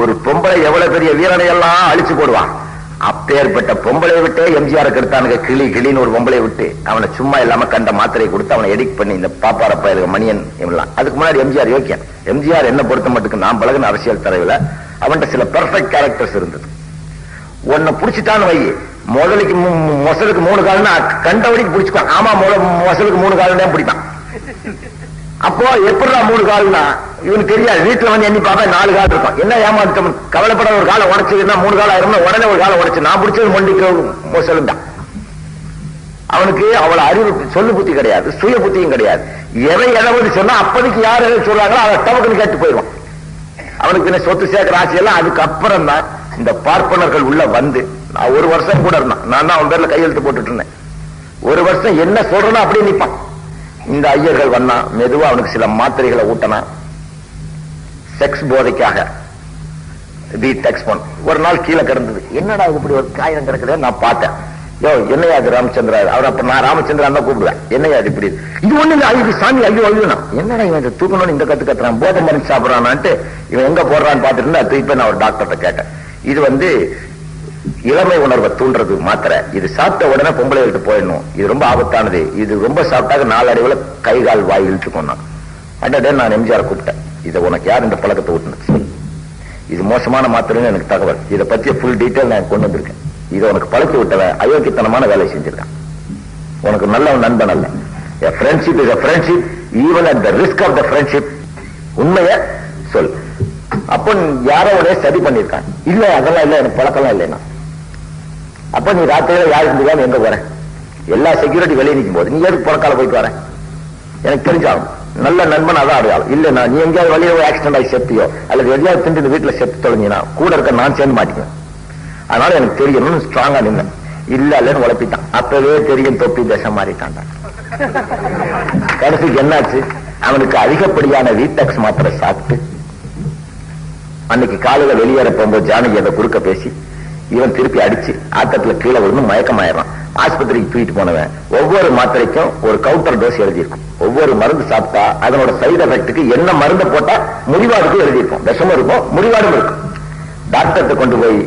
ஒரு பொம்பளை எவ்வளவு பெரிய வீரனை எல்லாம் அழிச்சு போடுவான் அப்பேற்பட்ட பொம்பளை விட்டே எம்ஜிஆர் கெடுத்தானுங்க கிளி கிளின்னு ஒரு பொம்பளை விட்டு. அவனை சும்மா இல்லாம கண்ட மாத்திரையை கொடுத்து அவனை எடிட் பண்ணி இந்த பாப்பார பயலுக மணியன் இவெல்லாம் அதுக்கு முன்னாடி எம்ஜிஆர் யோக்கியன். எம்ஜிஆர் என்ன பொறுத்த மட்டுக்கு நான் பழகின அரசியல் தலைவில் அவன்கிட்ட சில பெர்ஃபெக்ட் கேரக்டர்ஸ் இருந்தது. உன்னை புடிச்சிட்டான்னு வை. முதலுக்கு மொசலுக்கு மூணு கால்னா கண்டபடிக்கு புடிச்சுப்பான். ஆமா மொசலுக்கு மூணு கால் தான் பிடிப்பான். அப்போ எப்படிதான் மூணு காலம்னா இவனுக்கு தெரியாது. வீட்டுல வந்து எண்ணி பார்த்தா நாலு கால் இருக்கும் என்ன ஏமாற்றம் கவலைப்பட ஒரு காலம் உடைச்சதுன்னா மூணு காலம் ஆயிரும்னா உடனே ஒரு காலை உடைச்சு நான் பிடிச்சது மொண்டிக்கு மொசலும் தான் அவனுக்கு அவ்வளவு அறிவு சொல்லு புத்தி கிடையாது சுய புத்தியும் கிடையாது. எதை எதாவது சொன்னா அப்போதைக்கு யார் எதை சொல்றாங்களோ அதை டவுக்குன்னு கேட்டு போயிடுவான். அவனுக்கு என்ன சொத்து சேர்க்கிற ஆசை எல்லாம் அதுக்கப்புறம் தான் இந்த பார்ப்பனர்கள் உள்ள வந்து நான் ஒரு வருஷம் கூட இருந்தான். நான் தான் அவன் பேர்ல கையெழுத்து போட்டுட்டு இருந்தேன். ஒரு வருஷம் என்ன சொல்றேன்னா அப்படியே நிற்பான் இந்த ஐயர்கள் வந்தான் மெதுவா அவனுக்கு சில மாத்திரைகளை ஊட்டினான். செக்ஸ் போதைக்காக. தி டெக்ஸ் ஒன் ஒரு நாள் கீழே கிடந்தது. என்னடா இப்படி ஒரு காயம் கிடக்குது? நான் பார்த்தேன். யோ என்னையா அது ராமச்சந்திரா அவர் அப்ப நான் ராமச்சந்திரா தான் கூப்பிடுவேன். என்னையா அது இப்படி? இது ஒண்ணு இல்லை. ஐயோ சாமி ஐயோ ஐயோ என்னடா இவன் தூக்கணும்னு இந்த கத்து கத்துறான்? போதை மருந்து சாப்பிடறான்ட்டு இவன் எங்க போடுறான்னு பார்த்துட்டு இருந்தா தூக்கி நான் ஒரு டாக்டர்கிட்ட கேட்டேன். இது வந்து இளமை உணர்வை தூண்டுறது மாத்திரை. இது சாப்பிட்ட உடனே பொம்பளைகிட்ட போயிடணும். இது ரொம்ப ஆபத்தானது. இது ரொம்ப சாப்பிட்டாக்க நாலடைவில் கை கால் வாய் இழுத்துக்கணும். நான் அடடே நான் எம்ஜிஆர் கூப்பிட்டேன். இதை உனக்கு யார் இந்த பழக்கத்தை ஊட்டுனது? இது மோசமான மாத்திரைன்னு எனக்கு தகவல். இதை பத்தி ஃபுல் டீட்டெயில் நான் கொண்டு வந்திருக்கேன். இதை உனக்கு பழக்கி விட்டவன் அயோக்கியத்தனமான வேலையை செஞ்சிருக்கான். உனக்கு நல்ல ஒரு நண்பன் அல்ல. Friendship is friendship even at the risk of the friendship உண்மைய சொல். அப்போ யாரோ உடைய சரி பண்ணிருக்கான் இல்ல அதெல்லாம் இல்ல எனக்கு பழக்கம்லாம் இல்லைன்னா அப்ப நீ ராத்திரியில யாருக்கு முடியாம எங்க போற? எல்லா செக்யூரிட்டி வெளியே நிற்கும் போது நீ எதுக்கு புறக்கால போயிட்டு வர? எனக்கு தெரிஞ்சாகும் நல்ல நண்பன் அதான் அடையாளம் இல்ல நீ எங்கேயாவது வெளியே ஆக்சிடென்ட் ஆகி செத்தியோ அல்லது எதையாவது திண்டு இந்த வீட்டுல செத்து தொலைஞ்சினா கூட இருக்க நான் சேர்ந்து மாட்டேன் அதனால எனக்கு தெரியணும்னு ஸ்ட்ராங்கா நின்னேன். இல்ல இல்லன்னு உழப்பிட்டான். அப்பவே தெரியும் தொப்பி தேசம் மாறிட்டான்டா கடைசிக்கு என்னாச்சு? அவனுக்கு அதிகப்படியான வீட்டக்ஸ் மாத்திரை சாப்பிட்டு அன்னைக்கு காலையில வெளியேற போகும்போது ஜானகி அதை குறுக்க பேசி இவன் திருப்பி அடிச்சு ஆத்தத்துல கீழே விழுந்து மயக்கமாயிடறான். ஆஸ்பத்திரிக்கு தூக்கிட்டு போனவன். ஒவ்வொரு மாத்திரைக்கும் ஒரு கவுண்டர் டோஸ் எழுதியிருக்கும். ஒவ்வொரு மருந்து சாப்பிட்டா அதனோட சைடு எஃபெக்ட்டுக்கு என்ன மருந்து போட்டா முடிவாடுக்கும் எழுதியிருக்கும். விஷமும் இருக்கும் முடிவாடும் இருக்கும். டாக்டர்கிட்ட கொண்டு போய்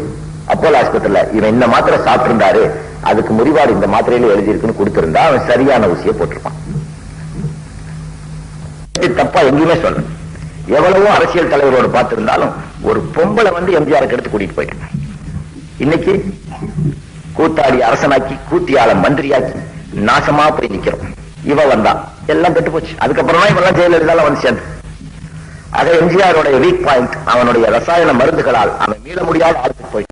அப்போலோ ஆஸ்பத்திரியில இவன் இந்த மாத்திரை சாப்பிட்டிருந்தாரு அதுக்கு முடிவாடு இந்த மாத்திரையில எழுதியிருக்குன்னு கொடுத்திருந்தா அவன் சரியான ஊசியை போட்டிருப்பான். தப்பா எங்கேயுமே சொல்லணும் எவ்வளவோ அரசியல் தலைவரோடு பார்த்திருந்தாலும் ஒரு பொம்பளை வந்து எம்ஜிஆருக்கு எடுத்து கூட்டிட்டு போயிட்டு இன்னைக்கு கூத்தாடி அரசனாக்கி கூத்தியால மந்திரியாக்கி நாசமா போய் நிக்கிறோம். இவ வந்தா எல்லாம் கெட்டு போச்சு. அதுக்கப்புறமா இவெல்லாம் ஜெயலலிதால வந்து சேர்ந்து. ஆக எம்ஜிஆருடைய வீக் பாயிண்ட் அவனுடைய ரசாயன மருந்துகளால் அவன் மீள முடியாத ஆளுக்கு போய்